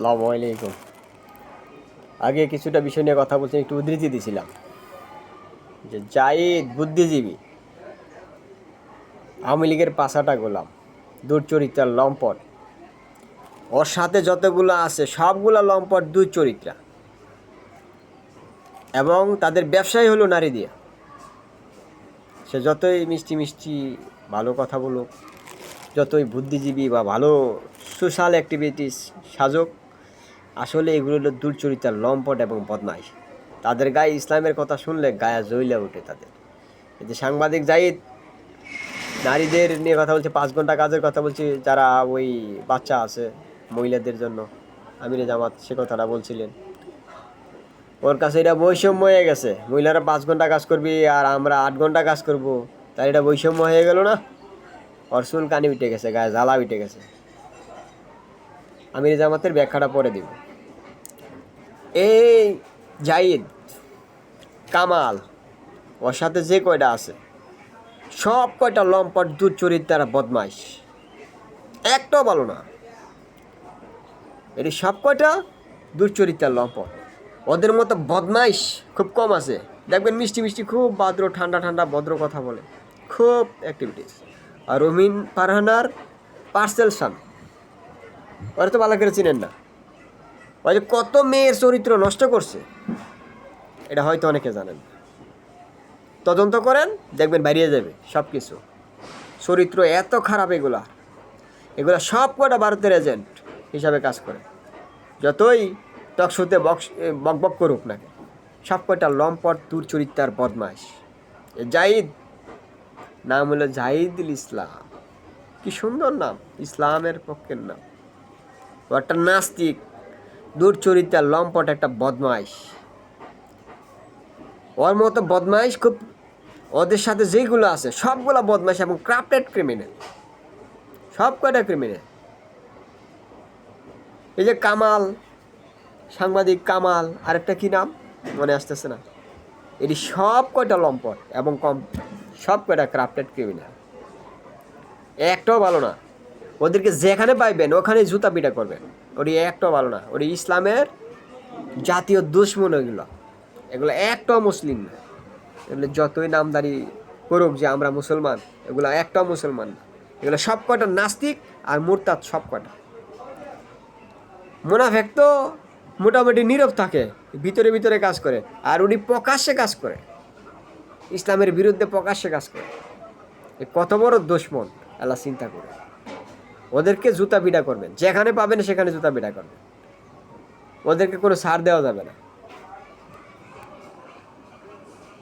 আসসালামু আলাইকুম। আগে কিছুটা বিষয় নিয়ে কথা বলছি, একটু উদ্ধৃতি দিছিলাম। যে জাইদ বুদ্ধিজীবী, আওয়ামী লীগের পাশাটা গোলাম দুর্চরিত্রার লম্পট। ওর সাথে যতগুলো আছে, সবগুলা লম্পট দুর্চরিত্রা এবং তাদের ব্যবসাই হলো নারী দিয়ে। সে যতই মিষ্টি মিষ্টি ভালো কথা বলুক, যতই বুদ্ধিজীবী বা ভালো সোশ্যাল অ্যাক্টিভিটিস সাজক আসলে এগুলো হলো দুর্চরিতার লম্পট এবং বদমাইশ। তাদের গায়ে ইসলামের কথা শুনলে গায়ে জ্বলে ওঠে তাদের। যে সাংবাদিক জাহিদ নারীদের নিয়ে কথা বলছে, পাঁচ ঘণ্টা কাজের কথা বলছি, যারা ওই বাচ্চা আছে মহিলাদের জন্য। আমিরে জামাত, সে কথাটা বলছিলেন। ওর কাছে এটা বৈষম্য হয়ে গেছে। মহিলারা পাঁচ ঘণ্টা কাজ করবি আর আমরা আট ঘণ্টা কাজ করব। তাই এটা বৈষম্য হয়ে গেল না? ওর চুল কানি উঠে গেছে, গায়ে জ্বালা উঠে গেছে। আমির জামাতের ব্যাখ্যাটা পরে দিব। এই জাইদ কামাল, ওর সাথে যে কয়টা আছে, সব কয়টা লম্পট দুর্চরিত্রার বদমাইশ। একটাও ভালো না। এটি সব কয়টা দুর্চরিত্রার লম্পট। ওদের মতো বদমাইশ খুব কম আছে। দেখবেন মিষ্টি মিষ্টি, খুব ভদ্র ঠান্ডা ঠান্ডা, ভদ্র কথা বলে। খুব অ্যাক্টিভিটিস আর রমিন পারহানার পার্সেল সান। ওরা তো ভালো করে চিনেন না। ওই যে কত মেয়ের চরিত্র নষ্ট করছে, এটা হয়তো অনেকে জানেন। তদন্ত করেন, দেখবেন বেরিয়ে যাবে সব কিছু চরিত্র এত খারাপ এগুলা। এগুলা সব কটা ভারতের এজেন্ট হিসাবে কাজ করে। যতই টকশোতে বক বক করুক নাকি সব কটা লম্পট দূর চরিত্রার বদমাইশ। এ জাহিদ, নাম হলো জাহিদুল ইসলাম। কি সুন্দর নাম, ইসলামের পক্ষের নাম। ও একটা নাস্তিক। দূর চরিত্রার লম্পট একটা বদমাইশ। ওর মতো বদমাইশ খুব ওদের সাথে যেগুলো আছে, সবগুলো বদমাইশ এবং ক্রাফটেড ক্রিমিনাল সব কয়টা ক্রিমিনাল এই যে কামাল, সাংবাদিক কামাল, আরেকটা কি নাম? মনে আসতেছে না। এটি সব কয়টা লম্পট এবং কম, সব কয়টা ক্রাফটেড ক্রিমিনাল একটাও ভালো না। ওদেরকে যেখানে পাইবেন ওখানে জুতা পিটা করবেন। ওটি একটাও ভালো না, ওটি ইসলামের জাতীয় দুশ্মন এগুলো। এগুলো একটাও মুসলিম না। এগুলো যতই নামদারি করুক যে আমরা মুসলমান, এগুলো একটাও মুসলমান না। এগুলো সব কটা নাস্তিক আর মুরতাদ সব কটা মুনাফেক তো মোটামুটি নীরব থাকে, ভিতরে ভিতরে কাজ করে, আর উনি প্রকাশ্যে কাজ করে। ইসলামের বিরুদ্ধে প্রকাশ্যে কাজ করে। কত বড় দুশ্মন, আল্লাহ চিন্তা করে ওদেরকে জুতা পিটা করবেন। যেখানে পাবেন সেখানে জুতা পিটা করবেন। ওদেরকে কোনো সার দেওয়া যাবে না।